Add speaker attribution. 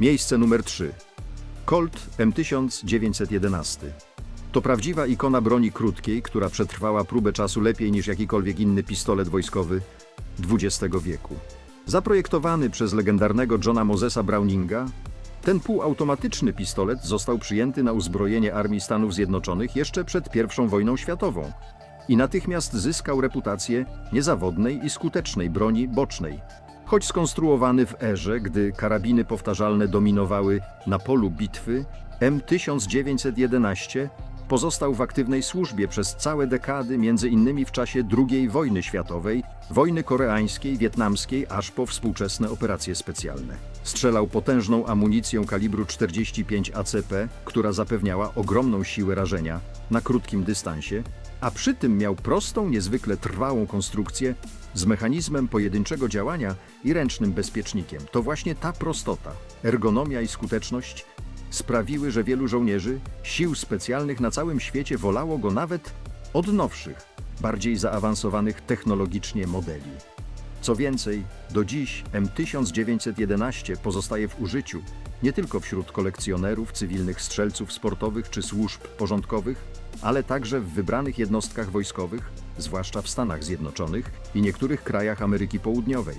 Speaker 1: Miejsce numer 3. Colt M1911. To prawdziwa ikona broni krótkiej, która przetrwała próbę czasu lepiej niż jakikolwiek inny pistolet wojskowy XX wieku. Zaprojektowany przez legendarnego Johna Mosesa Browninga, ten półautomatyczny pistolet został przyjęty na uzbrojenie Armii Stanów Zjednoczonych jeszcze przed I wojną światową i natychmiast zyskał reputację niezawodnej i skutecznej broni bocznej. Choć skonstruowany w erze, gdy karabiny powtarzalne dominowały na polu bitwy, M1911 pozostał w aktywnej służbie przez całe dekady, między innymi w czasie II wojny światowej, wojny koreańskiej, wietnamskiej, aż po współczesne operacje specjalne. Strzelał potężną amunicją kalibru 45 ACP, która zapewniała ogromną siłę rażenia na krótkim dystansie, a przy tym miał prostą, niezwykle trwałą konstrukcję z mechanizmem pojedynczego działania i ręcznym bezpiecznikiem. To właśnie ta prostota, ergonomia i skuteczność sprawiły, że wielu żołnierzy sił specjalnych na całym świecie wolało go nawet od nowszych, bardziej zaawansowanych technologicznie modeli. Co więcej, do dziś M1911 pozostaje w użyciu nie tylko wśród kolekcjonerów, cywilnych strzelców sportowych czy służb porządkowych, ale także w wybranych jednostkach wojskowych, zwłaszcza w Stanach Zjednoczonych i niektórych krajach Ameryki Południowej.